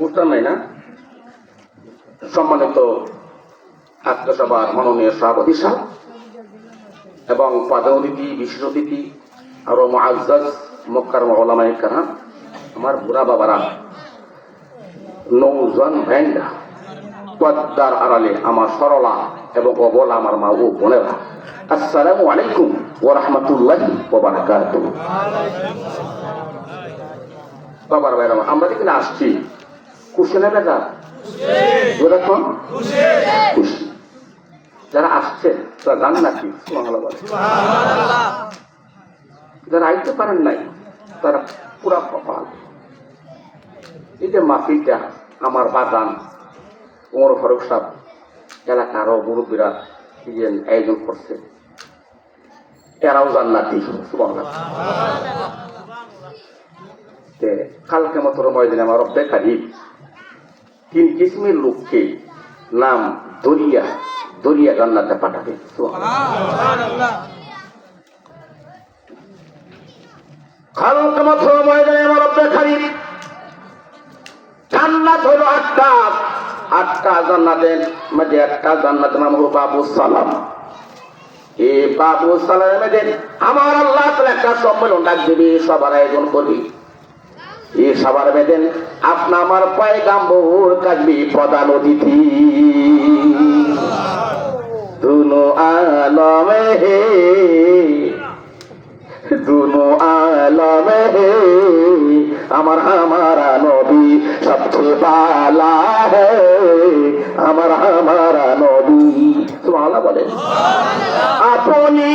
বুঝতাম নাই না। সম্মানিত আত্মসভার মাননীয় সভাপতি সাহেব এবং প্রধান অতিথি, বিশেষ অতিথি, আরও মহাজ মক্কার মহলামাই কারাম, আমার বুড়া বাবারা, নৌজন ভ্যান্ডা পদ্মার আড়ালে আমার সরলা এবং অবলা আমার মা ও বোনেরা, আসসালামু আলাইকুম ও রহমতুল্লাহ বাবার ভাইরা, আমরা যেখানে আসছি খুশি না দেখুন খুশি। যারা আসছে, তারা জান যারা আইতে পারেন নাই, তারা পুরা কপাল। এই যে মাফিটা আমার বাগান উমর ফারুক সাহেব এলাকারও মুরব্বীরা ইয়ে আয়োজন করছে। এরাও জান্নাতি কালকে মতো ময়দিনে আমার বেকারি তিন কিসমের লোককে নাম দরিয়া দরিয়া জান্নাতে পাঠাবে। একটা নাম হলো বাবু সালাম। এই বাবু আমার আল্লাহ একটা সম্মেলন ডাক দিবি, সবার আয়োজন করবি। সবার বেদেন আপনা আমার পয়গাম্বর কাজবি প্রধান অতিথি। দুনো আলমে হে, দুনো আলমে হে, আমার হামারা নবী সবচেয়ে পালা হে, আমার হামারা নবী। সুবহানাল্লাহ বলেন। আপনি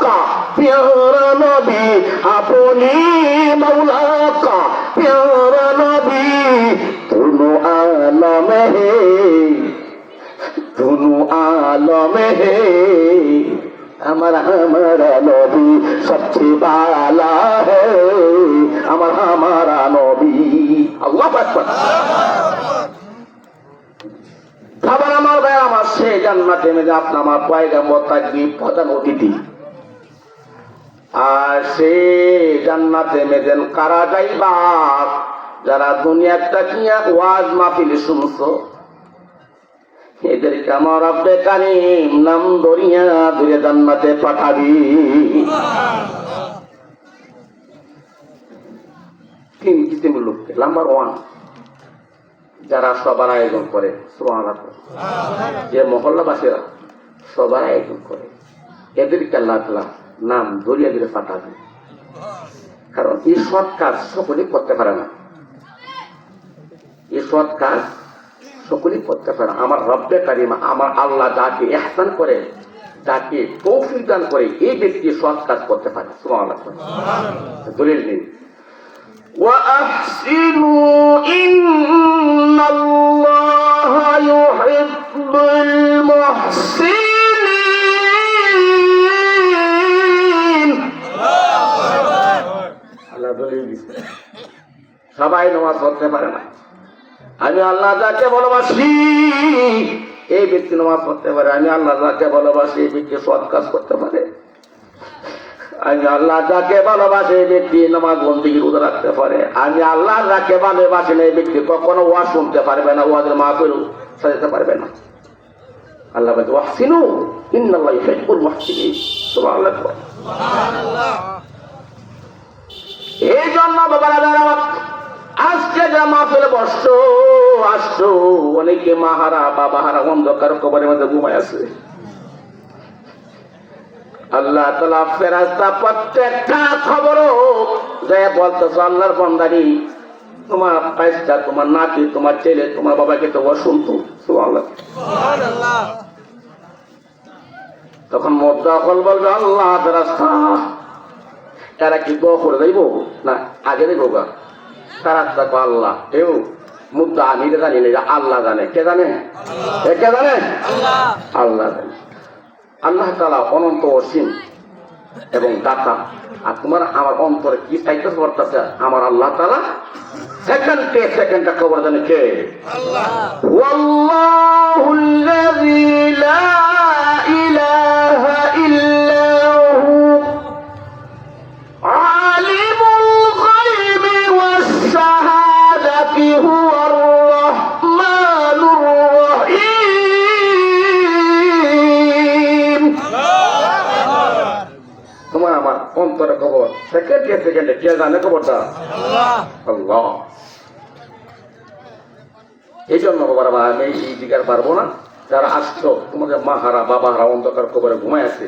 কা প্যারা নবী, আপনি মৌলাকা প্যারা আলম হে। দুনু আলম হে। আমার নবী সবচেয়ে বালা হে। আমার হামারা নবী। আল্লাহ আকবার। আবার আমার ভাই আমার জান্নাতে মেজে আপনার আমার পয়গাম্বর তাকবি প্রধান অতিথি। আর সে জান্নাতে মেজেন কারা যাইবা? যারা দুনিয়াটা কিয়া ওয়াজ মাহফিল শুনছো। এদেরকে আমার রব্বে কারিম নাম দরিয়া দূরে জান্নাতে পাঠাবি। তিন কিসিমের লোককে? নাম্বার ওয়ান যারা সবার আয়োজন করে। সুবহানাল্লাহ। যে মহল্লাবাসীরা সবার আয়োজন করে। এদেরকে আল্লাহ তাআলা নাম দরিয়া দিলে পাঠাবে কারণ এই সৎ কাজ সকলেই করতে পারে না এই সৎ কাজ সকলেই করতে পারে না। আমার রব্বে কারিমা আমার আল্লাহ যাকে এহসান করে যাকে তৌফিক দান করে এই ব্যক্তি সৎ কাজ করতে পারে সুবহানাল্লাহ দলিল নেই وأحسنوا إن সবাই নামাজ পড়তে পারে না। আমি আল্লাহ যাকে ভালোবাসি, এই ব্যক্তি নামাজ পড়তে পারে। আমি আল্লাহ যাকে ভালোবাসি, এই ব্যক্তি সৎ কাজ করতে পারে। আমি আল্লাহ যাকে ভালোবাসে, এই ব্যক্তি নামাজ বন্দী রোজা রাখতে পারে। আমি আল্লাহ যাকে ভালোবাসি না, এই ব্যক্তি কখনো ওয়াজ শুনতে পারবে না, ওয়াজের মাহফিল সাজাতে পারবে না। আল্লাহ জন্য আমার আজকে যা মাহফিলে বসছো আসছো অনেকে মাহারা বাবাহারা অন্ধকার কবরের মধ্যে ঘুমায় আছে। আল্লাহ তালা ফেরাস্তা প্রত্যেকটা খবরও যে বলতেছ আল্লাহর বন্দারি তোমার পাইসটা তোমার নাতি তোমার ছেলে তোমার বাবাকে তো শুনতো সুবহানাল্লাহ। তখন মদ্দা কল বলবে আল্লাহ ফেরাস্তা তারা কি দোয়া করে দেব না আগে দেবো গা? তারা দেখো আল্লাহ। কেউ মুদ্রা আমি জানি না আল্লাহ জানে। কে জানে? কে জানে? আল্লাহ। জানে। আল্লাহ তালা অনন্ত অসীম এবং দাতা। আর তোমার আমার অন্তরে কি চাইতে করতেছে আমার আল্লাহ তালা সেকেন্ড পে সেকেন্ডটা খবর জানে কে? আল্লাহ। সেকেন্ডে সেকেন্ডে কে জানে খবরটা আল্লাহ এই জন্য বাবা আমি এই আর পারব না। যারা আসছো, তোমাদের মা হারা, বাবা হারা অন্ধকার কবরে ঘুমায় আছে।